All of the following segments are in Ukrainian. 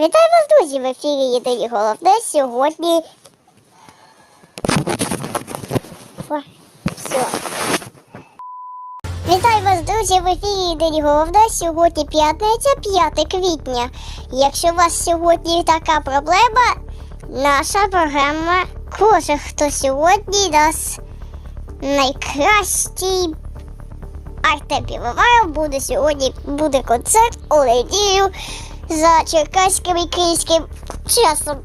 Вітаю вас, друзі! В ефірі Єдині Головне. Сьогодні. Все. Вітаю вас, друзі! В ефірі Єдині Головне. Сьогодні п'ятниця, 5 квітня. Якщо у вас сьогодні така проблема, наша програма каже, хто сьогодні нас найкращий Артем Півоваров буде сьогодні буде концерт у неділю за черкаським і київським часом.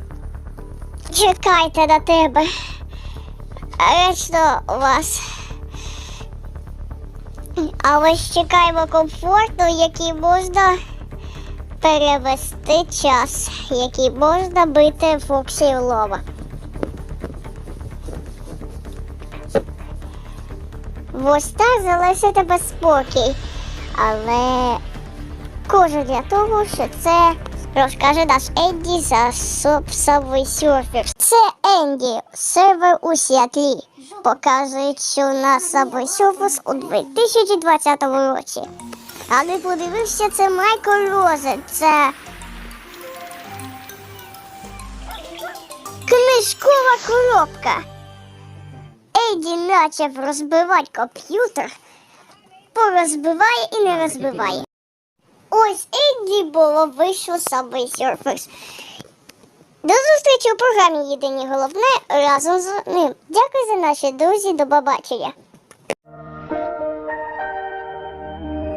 Чекайте на тебе. Речно вас. А ось чекаємо комфортно, який можна перевести час, який можна бити фоксів лова. Ось так залишити тебе спокій. Але кожен для того, що це розкаже наш Енді за Subway Surfers. Це Енді, сервер у Сіатлі. Показують, що на Subway Surfers у 2020 році. Але подивився, це Майкл Розен. Це книжкова коробка. Еді почав розбивати комп'ютер, порозбиває і не розбиває. Ось Еді було вийшло Subway Surfers. До зустрічі у програмі Єдині головне разом з ним. Дякую за наші друзі. До побачення.